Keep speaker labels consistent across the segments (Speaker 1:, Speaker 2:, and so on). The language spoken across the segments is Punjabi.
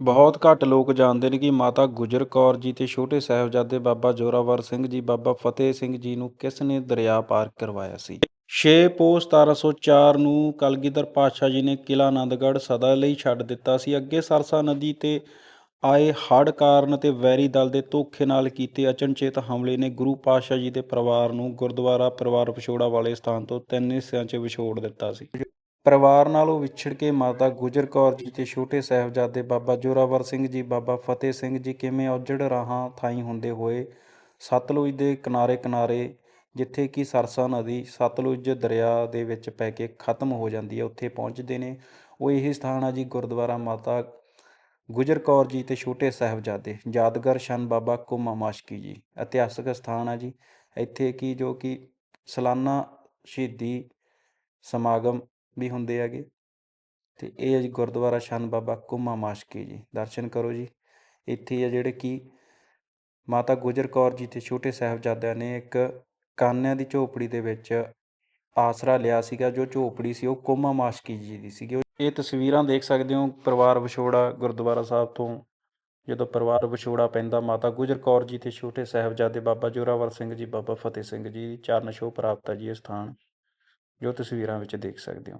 Speaker 1: ਬਹੁਤ ਘੱਟ ਲੋਕ ਜਾਣਦੇ ਨੇ ਕਿ ਮਾਤਾ ਗੁਜਰ ਕੌਰ ਜੀ ਤੇ ਛੋਟੇ ਸਾਹਿਬਜ਼ਾਦੇ ਬਾਬਾ ਜ਼ੋਰਾਵਰ ਸਿੰਘ ਜੀ, ਬਾਬਾ ਫਤਿਹ ਸਿੰਘ ਜੀ ਨੂੰ ਕਿਸ ਨੇ ਦਰਿਆ ਪਾਰ ਕਰਵਾਇਆ ਸੀ? 6 ਪੋਹ 1704 ਨੂੰ ਕਲਗੀਧਰ ਪਾਤਸ਼ਾਹ ਜੀ ਨੇ ਕਿਲਾ ਆਨੰਦਗੜ੍ਹ ਸਦਾ ਲਈ ਛੱਡ ਦਿੱਤਾ ਸੀ। ਅੱਗੇ ਸਰਸਾ ਨਦੀ ਤੇ ਆਏ ਹੜ੍ਹ ਕਾਰਨ ਤੇ ਵੈਰੀ ਦਲ ਦੇ ਧੋਖੇ ਨਾਲ ਕੀਤੇ ਅਚਨਚੇਤ ਹਮਲੇ ਨੇ ਗੁਰੂ ਪਾਤਸ਼ਾਹ ਜੀ ਦੇ ਪਰਿਵਾਰ ਨੂੰ ਗੁਰਦੁਆਰਾ ਪਰਿਵਾਰ ਵਿਛੋੜਾ ਵਾਲੇ ਸਥਾਨ ਤੋਂ ਤਿੰਨ ਹਿੱਸਿਆਂ 'ਚ ਵਿਛੋੜ ਦਿੱਤਾ ਸੀ। ਪਰਿਵਾਰ ਨਾਲੋਂ ਵਿਛੜ ਕੇ ਮਾਤਾ ਗੁਜਰ ਕੌਰ ਜੀ ਤੇ ਛੋਟੇ ਸਾਹਿਬਜ਼ਾਦੇ ਬਾਬਾ ਜ਼ੋਰਾਵਰ ਸਿੰਘ ਜੀ, ਬਾਬਾ ਫਤਿਹ ਸਿੰਘ ਜੀ ਕਿਵੇਂ ਔਜੜ ਰਾਹਾਂ ਥਾਈ ਹੁੰਦੇ ਹੋਏ ਸਤਲੁਜ ਦੇ ਕਿਨਾਰੇ ਕਿਨਾਰੇ ਜਿੱਥੇ ਕਿ ਸਰਸਾ ਨਦੀ ਸਤਲੁਜ ਦਰਿਆ ਦੇ ਵਿੱਚ ਪੈ ਕੇ ਖਤਮ ਹੋ ਜਾਂਦੀ ਹੈ, ਉੱਥੇ ਪਹੁੰਚਦੇ ਨੇ। ਉਹ ਇਹ ਸਥਾਨ ਆ ਜੀ ਗੁਰਦੁਆਰਾ ਮਾਤਾ ਗੁਜਰ ਕੌਰ ਜੀ ਤੇ ਛੋਟੇ ਸਾਹਿਬਜ਼ਾਦੇ, ਯਾਦਗਾਰ ਸ਼ਨ ਬਾਬਾ ਕੁਮਾ ਮਾਸ਼ਕੀ ਜੀ, ਇਤਿਹਾਸਕ ਸਥਾਨ ਆ ਜੀ। ਇੱਥੇ ਕੀ ਜੋ ਕਿ ਸਾਲਾਨਾ ਸ਼ਹੀਦੀ ਸਮਾਗਮ ਵੀ ਹੁੰਦੇ ਹੈਗੇ। ਤੇ ਇਹ ਹੈ ਜੀ ਗੁਰਦੁਆਰਾ ਸ਼ਾਨ ਬਾਬਾ ਕੁਮਾ ਮਾਸ਼ਕੀ ਜੀ, ਦਰਸ਼ਨ ਕਰੋ ਜੀ। ਇੱਥੇ ਆ ਜਿਹੜੇ ਕਿ ਮਾਤਾ ਗੁਜਰ ਕੌਰ ਜੀ ਤੇ ਛੋਟੇ ਸਾਹਿਬਜ਼ਾਦਿਆਂ ਨੇ ਇੱਕ ਕਾਨਿਆਂ ਦੀ ਝੋਪੜੀ ਦੇ ਵਿੱਚ ਆਸਰਾ ਲਿਆ ਸੀਗਾ, ਜੋ ਝੋਪੜੀ ਸੀ ਉਹ ਕੋਮਾ ਮਾਸ਼ਕੀ ਜੀ ਦੀ ਸੀਗੀ। ਇਹ ਤਸਵੀਰਾਂ ਦੇਖ ਸਕਦੇ ਹੋ ਪਰਿਵਾਰ ਵਿਛੋੜਾ ਗੁਰਦੁਆਰਾ ਸਾਹਿਬ ਤੋਂ, ਜਦੋਂ ਪਰਿਵਾਰ ਵਿਛੋੜਾ ਪੈਂਦਾ, ਮਾਤਾ ਗੁਜਰ ਕੌਰ ਜੀ ਤੇ ਛੋਟੇ ਸਾਹਿਬਜ਼ਾਦੇ ਬਾਬਾ ਜੋਰਾਵਰ ਸਿੰਘ ਜੀ, ਬਾਬਾ ਫਤਿਹ ਸਿੰਘ ਜੀ, ਚਰਨ ਛੋਹ ਪ੍ਰਾਪਤ ਹੈ ਜੀ ਇਹ ਸਥਾਨ। ਜੋ ਤਸਵੀਰਾਂ ਵਿੱਚ ਦੇਖ ਸਕਦੇ ਹੋ।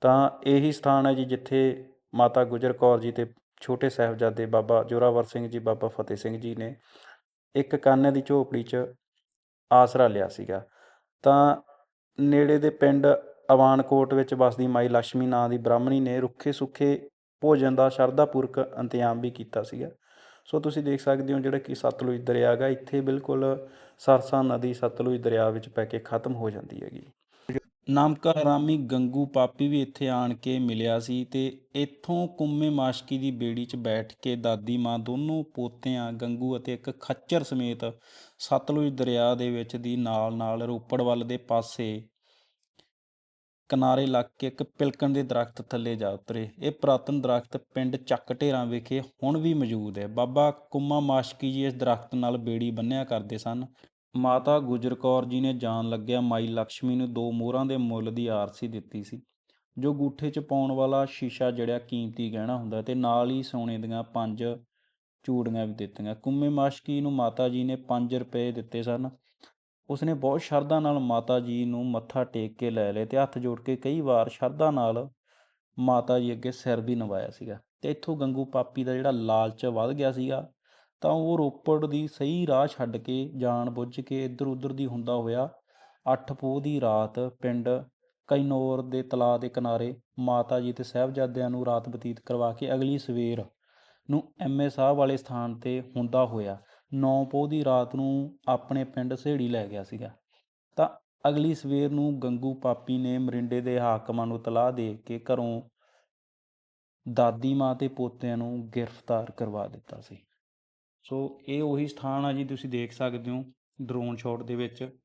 Speaker 1: ਤਾਂ ਇਹੀ ਸਥਾਨ ਹੈ ਜੀ ਜਿੱਥੇ ਮਾਤਾ ਗੁਜਰ ਕੌਰ ਜੀ ਤੇ ਛੋਟੇ ਸਾਹਿਬਜ਼ਾਦੇ ਬਾਬਾ ਜੋਰਾਵਰ ਸਿੰਘ ਜੀ, ਬਾਬਾ ਫਤਿਹ ਸਿੰਘ ਜੀ ਨੇ ਇੱਕ ਕਾਨੇ ਦੀ ਝੋਪੜੀ 'ਚ ਆਸਰਾ ਲਿਆ ਸੀਗਾ। ਤਾਂ ਨੇੜੇ ਦੇ ਪਿੰਡ ਅਵਾਨਕੋਟ ਵਿੱਚ ਵਸਦੀ ਮਾਈ ਲక్ష్ਮੀ ਨਾਂ ਦੀ ਬ੍ਰਾਹਮਣੀ ਨੇ ਰੁੱਖੇ ਸੁੱਖੇ ਭੋਜਨ ਦਾ ਸ਼ਰਧਾਪੂਰਕ ਇੰਤਜ਼ਾਮ ਵੀ ਕੀਤਾ ਸੀਗਾ। ਸੋ ਤੁਸੀਂ ਦੇਖ ਸਕਦੇ ਹੋ ਜਿਹੜਾ ਕਿ ਸਤਲੁਜ ਦਰਿਆ ਹੈਗਾ, ਇੱਥੇ ਬਿਲਕੁਲ ਸਰਸਾ ਨਦੀ ਸਤਲੁਜ ਦਰਿਆ ਵਿੱਚ ਪੈ ਕੇ ਖਤਮ ਹੋ ਜਾਂਦੀ ਹੈਗੀ। ਨਾਮਕਾ ਹਰਾਮੀ ਗੰਗੂ ਪਾਪੀ ਵੀ ਇੱਥੇ ਆਣ ਕੇ ਮਿਲਿਆ ਸੀ ਤੇ ਇੱਥੋਂ ਕੁੰਮੇ ਮਾਸ਼ਕੀ ਦੀ ਬੇੜੀ 'ਚ ਬੈਠ ਕੇ ਦਾਦੀ ਮਾਂ ਦੋਨੋਂ ਪੋਤਿਆਂ, ਗੰਗੂ ਅਤੇ ਇੱਕ ਖੱਚਰ ਸਮੇਤ ਸਤਲੁਜ ਦਰਿਆ ਦੇ ਵਿੱਚ ਦੀ ਨਾਲ ਨਾਲ ਰੋਪੜ ਵੱਲ ਦੇ ਪਾਸੇ ਕਿਨਾਰੇ ਲੱਗ ਕੇ ਇੱਕ ਪਿਲਕਣ ਦੇ ਦਰਖਤ ਥੱਲੇ ਜਾ ਉਤਰੇ। ਇਹ ਪੁਰਾਤਨ ਦਰਖਤ ਪਿੰਡ ਚੱਕ ਢੇਰਾਂ ਵਿਖੇ ਹੁਣ ਵੀ ਮੌਜੂਦ ਹੈ। ਬਾਬਾ ਕੁੰਮਾ ਮਾਸ਼ਕੀ ਜੀ ਇਸ ਦਰਖਤ ਨਾਲ ਬੇੜੀ ਬੰਨਿਆ ਕਰਦੇ ਸਨ। ਮਾਤਾ ਗੁਜਰ ਕੌਰ ਜੀ ਨੇ ਜਾਣ ਲੱਗਿਆ ਮਾਈ ਲక్ష్ਮੀ ਨੂੰ ਦੋ ਮੋਹਰਾਂ ਦੇ ਮੁੱਲ ਦੀ ਆਰਸੀ ਦਿੱਤੀ ਸੀ, ਜੋ ਗੂਠੇ 'ਚ ਪਾਉਣ ਵਾਲਾ ਸ਼ੀਸ਼ਾ ਜੜਿਆ ਕੀਮਤੀ ਗਹਿਣਾ ਹੁੰਦਾ ਤੇ ਨਾਲ ਹੀ ਸੋਨੇ ਦੀਆਂ ਪੰਜ ਚੂੜੀਆਂ ਵੀ ਦਿੱਤੀਆਂ। ਕੁੰਮੇ ਮਾਸ਼ਕੀ ਨੂੰ ਮਾਤਾ ਜੀ ਨੇ 5 ਰੁਪਏ ਦਿੱਤੇ ਸਨ। ਉਸਨੇ ਬਹੁਤ ਸ਼ਰਧਾ ਨਾਲ ਮਾਤਾ ਜੀ ਨੂੰ ਮੱਥਾ ਟੇਕ ਕੇ ਲੈ ਲਏ ਤੇ ਹੱਥ ਜੋੜ ਕੇ ਕਈ ਵਾਰ ਸ਼ਰਧਾ ਨਾਲ ਮਾਤਾ ਜੀ ਅੱਗੇ ਸਿਰ ਵੀ ਨਵਾਇਆ ਸੀਗਾ। ਤੇ ਇੱਥੋਂ ਗੰਗੂ ਪਾਪੀ ਦਾ ਜਿਹੜਾ ਲਾਲਚ ਵੱਧ ਗਿਆ ਸੀਗਾ ਤਾਂ ਉਹ ਰੋਪੜ ਦੀ ਸਹੀ ਰਾਹ ਛੱਡ ਕੇ ਜਾਣ ਬੁੱਝ ਕੇ ਇੱਧਰ ਉੱਧਰ ਦੀ ਹੁੰਦਾ ਹੋਇਆ 8 ਪੋਹ ਦੀ ਰਾਤ ਪਿੰਡ ਕੈਨੌਰ ਦੇ ਤਲਾਅ ਦੇ ਕਿਨਾਰੇ ਮਾਤਾ ਜੀ ਤੇ ਸਾਹਿਬਜ਼ਾਦਿਆਂ ਨੂੰ ਰਾਤ ਬਤੀਤ ਕਰਵਾ ਕੇ ਅਗਲੀ ਸਵੇਰ ਨੂੰ ਐਮਏ ਸਾਹਿਬ ਵਾਲੇ ਸਥਾਨ ਤੇ ਹੁੰਦਾ ਹੋਇਆ 9 ਪੋਹ ਦੀ ਰਾਤ ਨੂੰ ਆਪਣੇ ਪਿੰਡ ਸਹੇੜੀ ਲੈ ਗਿਆ ਸੀਗਾ। ਤਾਂ ਅਗਲੀ ਸਵੇਰ ਨੂੰ ਗੰਗੂ ਪਾਪੀ ਨੇ ਮਰਿੰਡੇ ਦੇ ਹਾਕਮਾਂ ਨੂੰ ਤਲਾਹ ਦੇ ਕੇ ਘਰੋਂ ਦਾਦੀ ਮਾਂ ਤੇ ਪੋਤਿਆਂ ਨੂੰ ਗ੍ਰਿਫਤਾਰ ਕਰਵਾ ਦਿੱਤਾ ਸੀ। ਸੋ ਇਹ ਉਹੀ ਸਥਾਨ ਆ ਜੀ ਤੁਸੀਂ ਦੇਖ ਸਕਦੇ ਹੋ ਡਰੋਨ ਸ਼ਾਟ ਦੇ ਵਿੱਚ।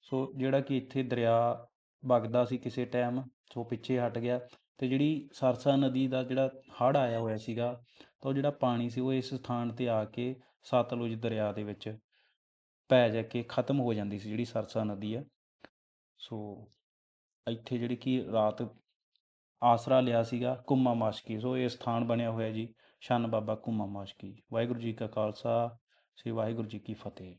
Speaker 1: ਸੋ ਜਿਹੜਾ ਕਿ ਇੱਥੇ ਦਰਿਆ ਵਗਦਾ ਸੀ ਕਿਸੇ ਟਾਈਮ ਸੋ ਪਿੱਛੇ ਹਟ ਗਿਆ। ਤੇ ਜਿਹੜੀ ਸਰਸਾ ਨਦੀ ਦਾ ਜਿਹੜਾ ਹੜ੍ਹ ਆਇਆ ਹੋਇਆ ਸੀਗਾ, ਤਾਂ ਉਹ ਜਿਹੜਾ ਪਾਣੀ ਸੀ ਉਹ ਇਸ ਸਥਾਨ ਤੇ ਆ ਕੇ ਸਤਲੁਜ ਦਰਿਆ ਦੇ ਵਿੱਚ ਪੈ ਜਾ ਕੇ ਖਤਮ ਹੋ ਜਾਂਦੀ ਸੀ ਜਿਹੜੀ ਸਰਸਾ ਨਦੀ ਆ। ਸੋ ਇੱਥੇ ਜਿਹੜੀ ਕਿ ਰਾਤ ਆਸਰਾ ਲਿਆ ਸੀਗਾ ਕੁੰਮਾ ਮਾਸ਼ਕੀ ਸੋ ਇਹ ਸਥਾਨ ਬਣਿਆ ਹੋਇਆ ਜੀ। ਸ਼ਾਨ ਬਾਬਾ ਕੁੰਮਾ ਮਾਸ਼ਕੀ। ਵਾਹਿਗੁਰੂ ਜੀ ਕਾ ਖਾਲਸਾ ਸ੍ਰੀ ਵਾਹਿਗੁਰੂ ਜੀ ਕੀ ਫਤਿਹ।